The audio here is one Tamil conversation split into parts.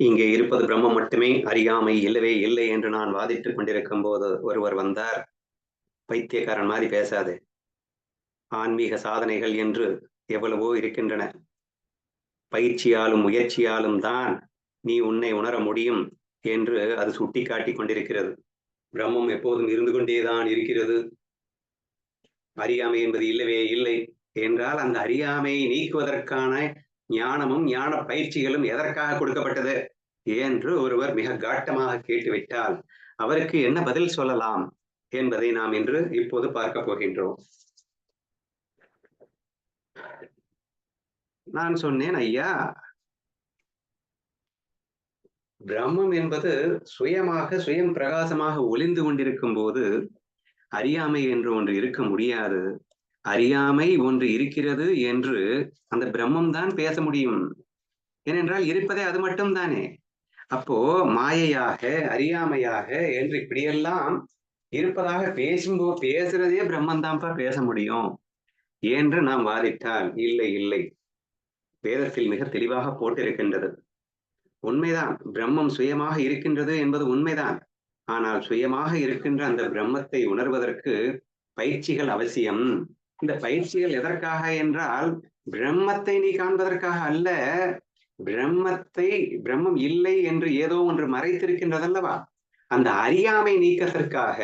இங்கே இருப்பது பிரம்மம் மட்டுமே அறியாமை இல்லவே இல்லை என்று நான் வாதிட்டுக் கொண்டிருக்கும் போது ஒருவர் வந்தார். பைத்தியக்காரன் மாதிரி பேசாது. ஆன்மீக சாதனைகள் என்று எவ்வளவோ இருக்கின்றன. பயிற்சியாலும் முயற்சியாலும் தான் நீ உன்னை உணர முடியும் என்று அது சுட்டிக்காட்டி கொண்டிருக்கிறது. பிரம்மம் எப்போதும் இருந்து கொண்டேதான் இருக்கிறது. அறியாமை என்பது இல்லவே இல்லை. என்றால் அந்த அறியாமையை நீக்குவதற்கான ஞானமும் ஞான பயிற்சிகளும் எதற்காக கொடுக்கப்பட்டது? என்று ஒருவர் மிக காட்டமாக கேட்டுவிட்டால் அவருக்கு என்ன பதில் சொல்லலாம் என்பதை நாம் இன்று இப்போது பார்க்க போகின்றோம். நான் சொன்னேன் ஐயா பிரம்மம் என்பது சுயமாக சுயம் பிரகாசமாக ஒளிந்து கொண்டிருக்கும் போது அறியாமை என்று ஒன்று இருக்க முடியாது. அறியாமை ஒன்று இருக்கிறது என்று அந்த பிரம்மம் தான் பேச முடியும். ஏனென்றால் இருப்பதே அது மட்டும் தானே அப்போ மாயையாக அறியாமையாக என்று இப்படியெல்லாம் இருப்பதாக பேசும்போ பேசுறதே பிரம்மந்தான்ப்பா பேச முடியும் என்று நாம் வாதிட்டால் இல்லை இல்லை. வேதத்தில் மிக தெளிவாக போட்டிருக்கின்றது. உண்மைதான். பிரம்மம் சுயமாக இருக்கின்றது என்பது உண்மைதான். ஆனால் சுயமாக இருக்கின்ற அந்த பிரம்மத்தை உணர்வதற்கு பயிற்சிகள் அவசியம். இந்த பயிற்சிகள் எதற்காக என்றால் பிரம்மத்தை நீ காண்பதற்காக அல்ல பிரம்மத்தை பிரம்மம் இல்லை என்று ஏதோ ஒன்று மறைத்திருக்கின்றதல்லவா? அந்த அறியாமை நீக்கத்திற்காக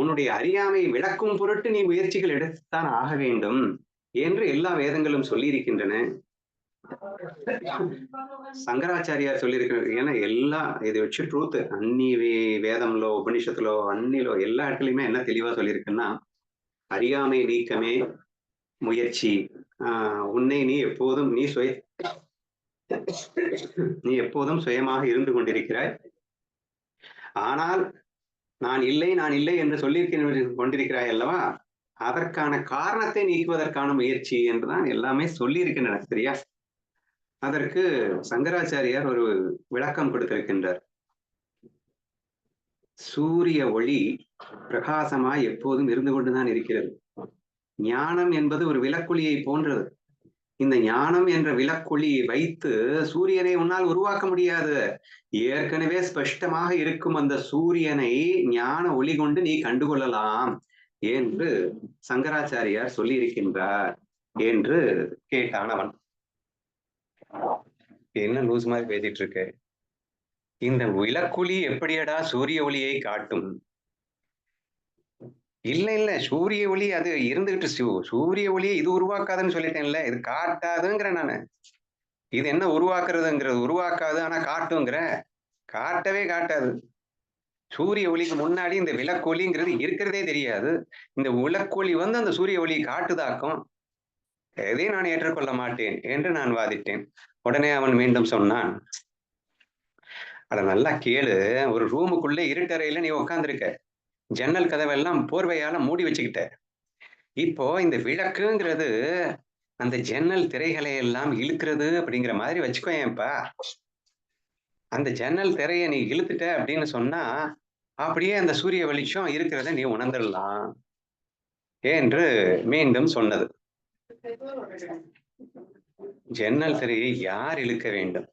உன்னுடைய அறியாமை விளக்கும் பொருட்டு நீ முயற்சிகள் எடுத்துத்தான் ஆக வேண்டும் என்று எல்லா வேதங்களும் சொல்லியிருக்கின்றன. சங்கராச்சாரியார் சொல்லியிருக்கிறது ஏன்னா எல்லாம் இதை வச்சு ட்ரூத் அன்னி வேதம்லோ உபனிஷத்துலோ அன்னிலோ எல்லா இடத்துலையுமே என்ன தெளிவா சொல்லியிருக்குன்னா அறியாமை நீக்கமே முயற்சி. ஆஹ் உன்னை நீ எப்போதும் நீ சுய நீ எப்போதும் சுயமாக இருந்து கொண்டிருக்கிறாய். ஆனால் நான் இல்லை நான் இல்லை என்று சொல்லி கொண்டிருக்கிறாய் அல்லவா? அதற்கான காரணத்தை நீக்குவதற்கான முயற்சி என்றுதான் எல்லாமே சொல்லியிருக்கின்றன சரியா? அதற்கு சங்கராச்சாரியார் ஒரு விளக்கம் கொடுத்திருக்கின்றார். சூரிய ஒளி பிரகாசமாய் எப்போதும் இருந்து கொண்டுதான் இருக்கிறது. ஞானம் என்பது ஒரு விளக்கொளியை போன்றது. இந்த ஞானம் என்ற விளக்கொளியை வைத்து சூரியனை உன்னால் உருவாக்க முடியாது. ஏற்கனவே ஸ்பஷ்டமாக இருக்கும் அந்த சூரியனை ஞான ஒளி கொண்டு நீ கண்டுகொள்ளலாம் என்று சங்கராச்சாரியார் சொல்லியிருக்கின்றார் என்று கேட்டான் அவன். என்ன லூஸ் மாதிரி பேசிட்டு இருக்க? இந்த விளக்குழி எப்படியடா சூரிய ஒளியை காட்டும்? இல்ல இல்ல. சூரிய ஒளி அது இருந்துகிட்டு சூரிய ஒளியை இது உருவாக்காதுன்னு சொல்லிட்டேன்ல. இது காட்டாதுங்கிற நானு. இது என்ன உருவாக்குறதுங்கிறது? உருவாக்காது ஆனா காட்டுங்கிற. காட்டவே காட்டாது. சூரிய ஒளிக்கு முன்னாடி இந்த விளக்கொலிங்கிறது இருக்கிறதே தெரியாது. இந்த விளக்கொலி வந்து அந்த சூரிய ஒளியை காட்டுதாக்கும். எதையும் நான் ஏற்றுக்கொள்ள மாட்டேன் என்று நான் வாதிட்டேன். உடனே அவன் மீண்டும் சொன்னான் அட நல்லா கேளு. ஒரு ரூமுக்குள்ளே இருட்டறையில நீ உட்காந்துருக்க ஜன்னல் கதவெல்லாம் போர்வையால மூடி வச்சுக்கிட்ட. இப்போ இந்த விளக்குங்கிறது அந்த ஜன்னல் திரைகளை எல்லாம் இழுக்கிறது அப்படிங்கிற மாதிரி வச்சுக்கோயேன்ப்பா அந்த ஜன்னல் திரையை நீ இழுத்துட்ட அப்படின்னு சொன்னா அப்படியே அந்த சூரிய வெளிச்சம் இருக்கிறத நீ உணர்ந்துடலாம் என்று மீண்டும் சொன்னது. ஜன்னல் திரையை யார் இழுக்க வேண்டும்?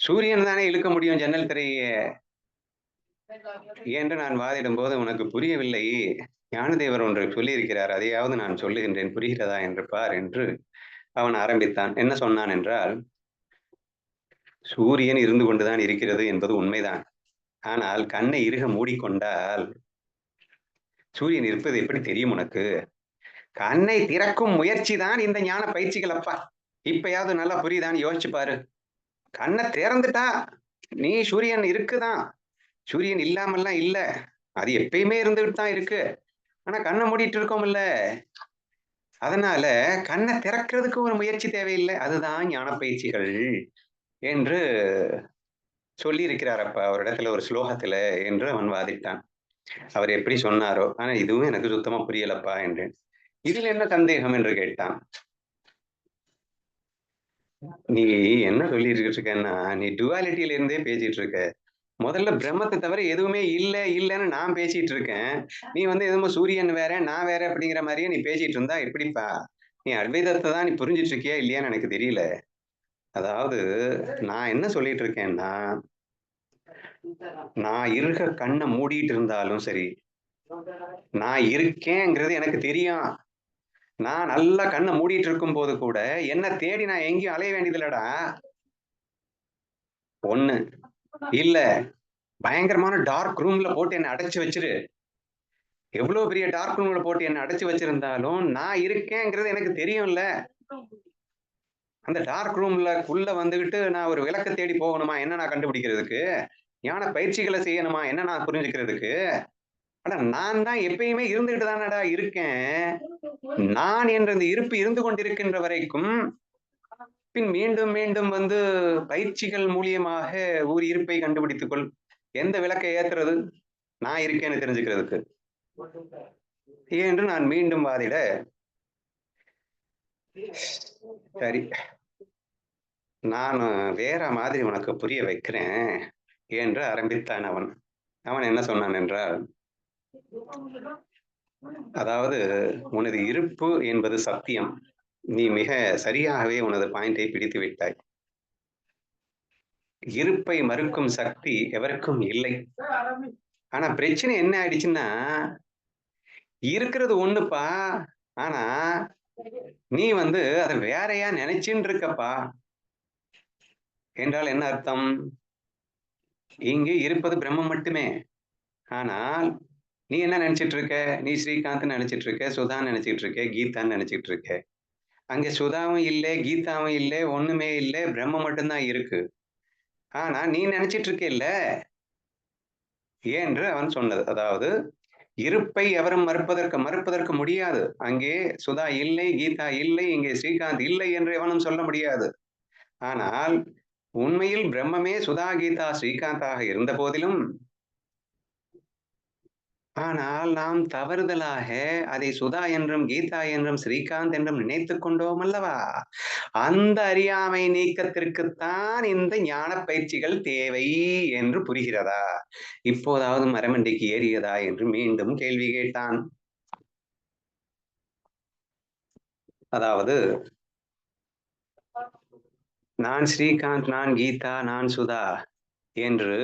சூரியன் தானே இழுக்க முடியும் ஜன்னல் திரையே. என்று நான் வாதிடும் போது உனக்கு புரியவில்லை. ஞானதேவர் ஒன்று சொல்லியிருக்கிறார் அதையாவது நான் சொல்லுகின்றேன் புரிகிறதா என்று பார் என்று அவன் ஆரம்பித்தான். என்ன சொன்னான் என்றால் சூரியன் இருந்து கொண்டுதான் இருக்கிறது என்பது உண்மைதான். ஆனால் கண்ணை இறுக மூடிக்கொண்டால் சூரியன் இருப்பது எப்படி தெரியும் உனக்கு? கண்ணை திறக்கும் முயற்சி தான் இந்த ஞான பயிற்சிகள் அப்பா. இப்பயாவது நல்லா புரியுதான்னு யோசிச்சு பாரு. கண்ணை திறந்துட்டா. நீ சூரியன் இருக்குதான். சூரியன் இல்லாமல்லாம் இல்ல. அது எப்பயுமே இருந்துகிட்டு தான் இருக்கு. ஆனா கண்ணை மூடிட்டு இருக்கோம்ல. அதனால கண்ணை திறக்கிறதுக்கு ஒரு முயற்சி தேவையில்லை. அதுதான் ஞான பயிற்சிகள் என்று சொல்லி இருக்கிறார் அப்ப. ஒரு இடத்துல ஒரு ஸ்லோகத்துல என்று அவன் வாதிட்டான். அவர் எப்படி சொன்னாரோ. ஆனா இதுவும் எனக்கு சுத்தமா புரியலப்பா என்றேன் இதில் என்ன சந்தேகம் என்று கேட்டான். நீ என்ன சொல்லிட்டு இருக்கன்னா நீ டுவாலிட்டியில இருந்தே பேசிட்டு இருக்க முதல்ல பிரம்மத்தை தவிர எதுவுமே இல்ல, இல்லன்னு நான் பேசிட்டு இருக்கேன். நீ வந்து என்னமோ சூரியன் வேற, நான் வேற அப்படிங்கிற மாரியே நீ பேசிட்டு இருந்தா எப்படிப்பா? நீ அத்வைதத்த தான் நீ புரிஞ்சுட்டு இருக்கியா இல்லையான்னு எனக்கு தெரியல. அதாவது நான் என்ன சொல்லிட்டு இருக்கேன்னா, நான் இருக்க கண்ண மூடிட்டு இருந்தாலும் சரி, நான் இருக்கேங்கிறது எனக்கு தெரியும். நான் நல்லா கண்ண மூடிட்டு இருக்கும் போது கூட, என்ன தேடி நான் எங்கேயும் அலைய வேண்டியதில்லடா. ஒண்ணு. இல்ல, பயங்கரமான டார்க் ரூம்ல போட்டு என்ன அடைச்சு வச்சிரு எவ்வளவு பெரிய டார்க் ரூம்ல போட்டு என்ன அடைச்சு வச்சிருந்தாலும், நான் இருக்கேங்கிறது எனக்கு தெரியும்ல. அந்த டார்க் ரூம்லக்குள்ள வந்துகிட்டு நான் ஒரு விளக்க தேடி போகணுமா? என்ன நான் கண்டுபிடிக்கிறதுக்கு? ஞான பயிற்சிகளை செய்யணுமா? என்ன நான் புரிஞ்சுக்கிறதுக்கு? ஆனா நான் தான் எப்பயுமே இருந்துகிட்டு தானடா இருக்கேன். நான் என்ற இந்த இருப்பு இருந்து கொண்டிருக்கின்ற வரைக்கும், பின் மீண்டும் மீண்டும் வந்து பயிற்சிகள் மூலியமாக ஒரு இருப்பை கண்டுபிடித்துக் கொள். எந்த விளக்கை ஏத்துறது? நான் இருக்கேன்னு தெரிஞ்சுக்கிறதுக்கு. என்று நான் மீண்டும் வாதிட சரி. நான் வேற மாதிரி உனக்கு புரிய வைக்கிறேன் என்று ஆரம்பித்தான் அவன். அவன் என்ன சொன்னான் என்றால் அதாவது உனது இருப்பு என்பது சத்தியம். நீ மிக சரியாகவே உனது பாயிண்டை பிடித்து விட்டாய். இருப்பை மறுக்கும் சக்தி எவருக்கும் இல்லை. ஆனா பிரச்சனை என்ன ஆயிடுச்சுன்னா, இருக்கிறது ஒண்ணுப்பா. ஆனா, நீ வந்து அதை வேறையா நினைச்சுன்னு இருக்கப்பா. என்றால் என்ன அர்த்தம்? இங்கே இருப்பது பிரம்மம் மட்டுமே. ஆனால், நீ என்ன நினைச்சிட்டு இருக்க? நீ ஸ்ரீகாந்த் நினைச்சிட்டு இருக்க, சுதான்னு நினைச்சிட்டு இருக்க, கீதான்னு நினைச்சிட்டு இருக்க. அங்க சுதாவும் இல்லை கீதாவும் இல்ல, ஒண்ணுமே இல்ல, பிரம்ம மட்டும் தான் இருக்கு. ஆனா, நீ நினைச்சிட்டு இருக்கேல்ல? என்று அவன் சொன்னது. அதாவது, இருப்பை எவரும் மறுப்பதற்கு மறுப்பதற்கு முடியாது. அங்கே சுதா இல்லை, கீதா இல்லை, இங்கே ஸ்ரீகாந்த் இல்லை என்று எவனும் சொல்ல முடியாது. ஆனால், உண்மையில் பிரம்மமே சுதா, கீதா, ஸ்ரீகாந்தாக இருந்த போதிலும் ஆனால் நாம் தவறுதலாக அதை சுதா என்றும், கீதா என்றும், ஸ்ரீகாந்த் என்றும் நினைத்துக் கொண்டோம் அல்லவா? அந்த அறியாமை நீக்கத்திற்குத்தான் இந்த ஞான பயிற்சிகள் தேவை என்று புரிகிறதா? இப்போதாவது மரமண்டைக்கு ஏறியதா என்று மீண்டும் கேள்வி கேட்டான். அதாவது நான் ஸ்ரீகாந்த், நான் கீதா, நான் சுதா என்று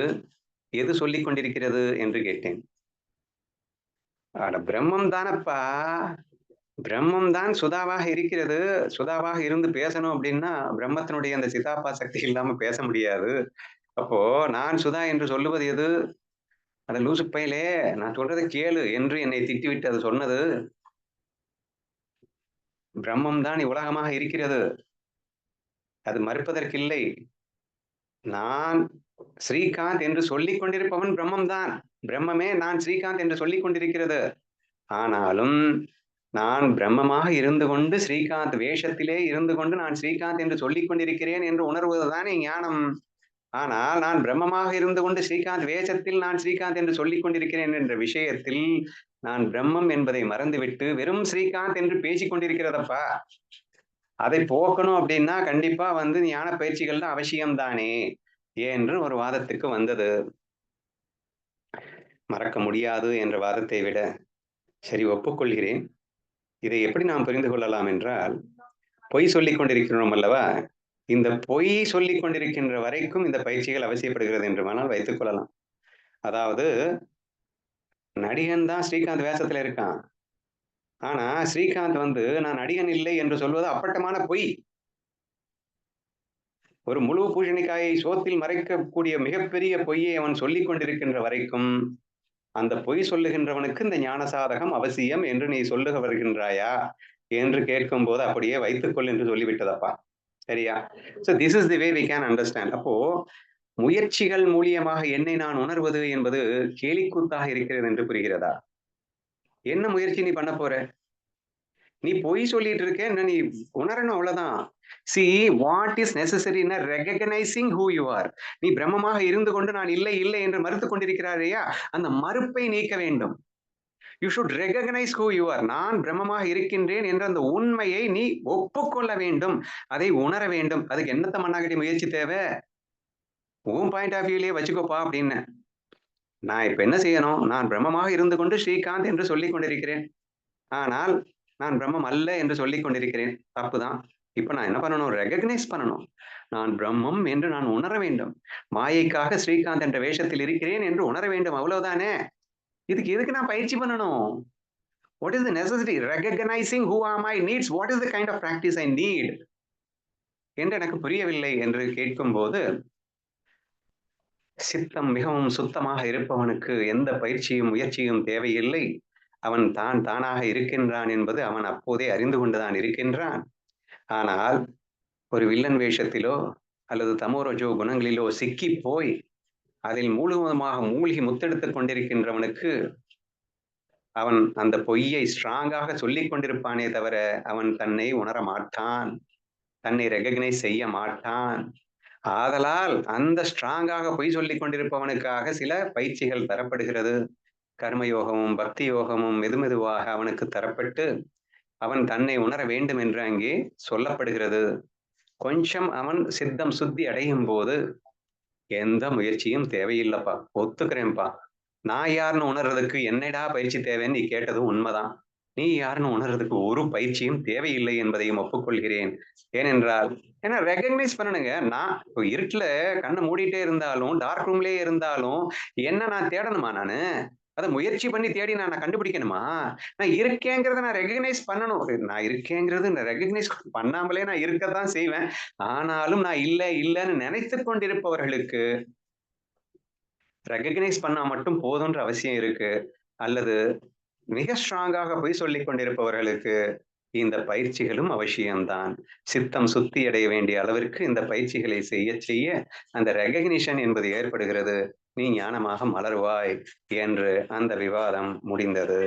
எது சொல்லிக் கொண்டிருக்கிறது என்று கேட்டேன். அட பிரம்மம் தானப்பா! பிரம்மம் தான் சுதாவாக இருக்கிறது. சுதாவாக இருந்து பேசணும் அப்படின்னா, பிரம்மத்தினுடைய அந்த சிதாப்பா சக்தி இல்லாம பேச முடியாது. அப்போ நான் சுதா என்று சொல்லுவது எது? அந்த லூசு பையிலே நான் சொல்றதை கேளு என்று என்னை திட்டிவிட்டு அது சொன்னது. பிரம்மம் தான் இவ்வுலகமாக இருக்கிறது. அது மறுப்பதற்கில்லை. நான் ஸ்ரீகாந்த் என்று சொல்லிக் கொண்டிருப்பவன் பிரம்மம்தான் பிரம்மமே நான் ஸ்ரீகாந்த் என்று சொல்லிக் கொண்டிருக்கிறது. ஆனாலும், நான் பிரம்மமாக இருந்து கொண்டு ஸ்ரீகாந்த் வேஷத்திலே இருந்து கொண்டு நான் ஸ்ரீகாந்த் என்று சொல்லிக் கொண்டிருக்கிறேன் என்று உணர்வதுதானே ஞானம். ஆனால், நான் பிரம்மமாக இருந்து கொண்டு ஸ்ரீகாந்த் வேஷத்தில் நான் ஸ்ரீகாந்த் என்று சொல்லிக் கொண்டிருக்கிறேன் என்ற விஷயத்தில், நான் பிரம்மம் என்பதை மறந்துவிட்டு வெறும் ஸ்ரீகாந்த் என்று பேசிக் கொண்டிருக்கிறதப்பா. அதை போக்கணும் அப்படின்னா, கண்டிப்பா வந்து ஞான பயிற்சிகள் தான் அவசியம் தானே! என்று ஒரு வாதத்துக்கு வந்தது. மறக்க முடியாது என்ற வாதத்தை விட, சரி ஒப்புக்கொள்கிறேன். இதை எப்படி நாம் புரிந்து கொள்ளலாம் என்றால், பொய் சொல்லிக் கொண்டிருக்கிறோம் அல்லவா? இந்த பொய் சொல்லிக் கொண்டிருக்கின்ற வரைக்கும் இந்த பயிற்சிகள் அவசியப்படுகிறது என்று வேணால் வைத்துக் கொள்ளலாம். அதாவது நடிகன் தான் ஸ்ரீகாந்த் வேஷத்துல இருக்கான். ஆனா, ஸ்ரீகாந்த் வந்து நான் நடிகன் இல்லை என்று சொல்வது அப்பட்டமான பொய். ஒரு முழு பூசணிக்காயை சோத்தில் மறைக்கக்கூடிய மிகப்பெரிய பொய்யை அவன் சொல்லிக் கொண்டிருக்கின்ற வரைக்கும், அந்த பொய் சொல்லுகின்றவனுக்கு இந்த ஞான சாதகம் அவசியம் என்று நீ சொல்லுக வருகின்றாயா? என்று கேட்கும் போது அப்படியே வைத்துக்கொள் என்று சொல்லிவிட்டதப்பா. சரியா? So this is the way we can understand. அப்போ முயற்சிகள் மூலியமாக என்னை நான் உணர்வது என்பது கேலிக்கூத்தாக இருக்கிறது என்று புரிகிறதா? என்ன முயற்சி நீ பண்ண போற? நீ பொய் சொல்லிட்டு இருக்க. நீ உணரணும் அவ்வளவுதான். சி வாட் இஸ் நெசசரின்னா ரெகனைசிங் ஹூ யூ ஆர். நீ பிரம்மமாக இருந்து கொண்டு நான் இல்லை, இல்லை என்று மறுத்துக் கொண்டிருக்கிறாரையா அந்த மறுப்பை நீக்க வேண்டும். You should recognise who you are. நான் பிரம்மமாக இருக்கின்றேன் என்ற அந்த உண்மையை நீ ஒப்புக்கொள்ள வேண்டும். அதை உணர வேண்டும். அதுக்கு என்னத்த மண்ணாகட்டி முயற்சி தேவை? உன் பாயிண்ட் ஆஃப் வியூலயே வச்சுக்கோப்பா அப்படின்னு நான் இப்ப என்ன செய்யணும்? நான் பிரம்மமாக இருந்து கொண்டு ஸ்ரீகாந்த் என்று சொல்லிக் கொண்டிருக்கிறேன். ஆனால், நான் பிரம்மம் அல்ல என்று சொல்லிக் கொண்டிருக்கிறேன். தப்புதான். இப்ப நான் என்ன பண்ணணும்? ரெகக்னைஸ் பண்ணணும். நான் பிரம்மம் என்று நான் உணர வேண்டும். மாயைக்காக ஸ்ரீகாந்த் என்ற வேஷத்தில் இருக்கிறேன் என்று உணர வேண்டும். அவ்வளவுதானே! இதுக்கு எதுக்கு நான் பயிற்சி பண்ணணும்? What is the necessity recognising who am I needs what is the kind of practice I need என்று எனக்கு புரியவில்லை என்று கேட்கும் போது சித்தம் மிகவும் சுத்தமாக இருப்பவனுக்கு எந்த பயிற்சியும், முயற்சியும் தேவையில்லை. அவன் தான் தானாக இருக்கின்றான் என்பது அவன் அப்போதே அறிந்து கொண்டுதான் இருக்கின்றான். ஆனால், ஒரு வில்லன் வேஷத்திலோ அல்லது தமோரஜோ குணங்களிலோ சிக்கிப் போய், அதில் முழுவதுமாக மூழ்கி முத்தெடுத்துக் கொண்டிருக்கின்றவனுக்கு, அவன் அந்த பொய்யை ஸ்ட்ராங்காக சொல்லிக் கொண்டிருப்பானே தவிர, அவன் தன்னை உணர மாட்டான். தன்னை ரெகக்னைஸ் செய்ய மாட்டான். ஆதலால் அந்த ஸ்ட்ராங்காக பொய் சொல்லிக் கொண்டிருப்பவனுக்காக சில பயிற்சிகள் தரப்படுகிறது. கர்மயோகமும், பக்தி யோகமும் மெதுமெதுவாக அவனுக்கு தரப்பட்டு, அவன் தன்னை உணர வேண்டும் என்று அங்கே சொல்லப்படுகிறது. கொஞ்சம் அவன் சித்தம் சுத்தி அடையும் போது எந்த முயற்சியும் தேவையில்லைப்பா ஒத்துக்கிறேன்ப்பா. நான் யாருன்னு உணர்றதுக்கு என்னடா பயிற்சி தேவைன்னு நீ கேட்டதும் உண்மைதான் நீ யாருன்னு உணர்றதுக்கு ஒரு பயிற்சியும் தேவையில்லை என்பதையும் ஒப்புக்கொள்கிறேன். ஏனென்றால் ஏன்னா ரெகக்னைஸ் பண்ணணுங்க. நான் இப்போ இருட்டுல கண்ணை மூடிட்டே இருந்தாலும், டார்க் ரூம்லயே இருந்தாலும், என்ன நான் தேடணுமா நானு? அத முயற்சி பண்ணி தேடி நான் கண்டுபிடிக்கணுமா? நான் இருக்கேங்கிறத நான் ரெகக்னைஸ் பண்ணணும். நான் இருக்கேங்கிறது நான் ரெகக்னைஸ் பண்ணாமலே நான் இருக்கத்தான் செய்வேன். ஆனாலும் நான் இல்ல, இல்லன்னு நினைத்து கொண்டிருப்பவர்களுக்கு ரெகக்னைஸ் பண்ணா மட்டும் போதுன்ற அவசியம் இருக்கு. அல்லது மிக ஸ்ட்ராங்காக போய் சொல்லி கொண்டிருப்பவர்களுக்கு இந்த பயிற்சிகளும் அவசியம்தான். சித்தம் சுத்தி அடைய வேண்டிய அளவிற்கு இந்த பயிற்சிகளை செய்ய செய்ய அந்த ரெகக்னிஷன் என்பது ஏற்படுகிறது. நீ ஞானமாக மலருவாய் என்று அந்த விவாதம் முடிந்தது.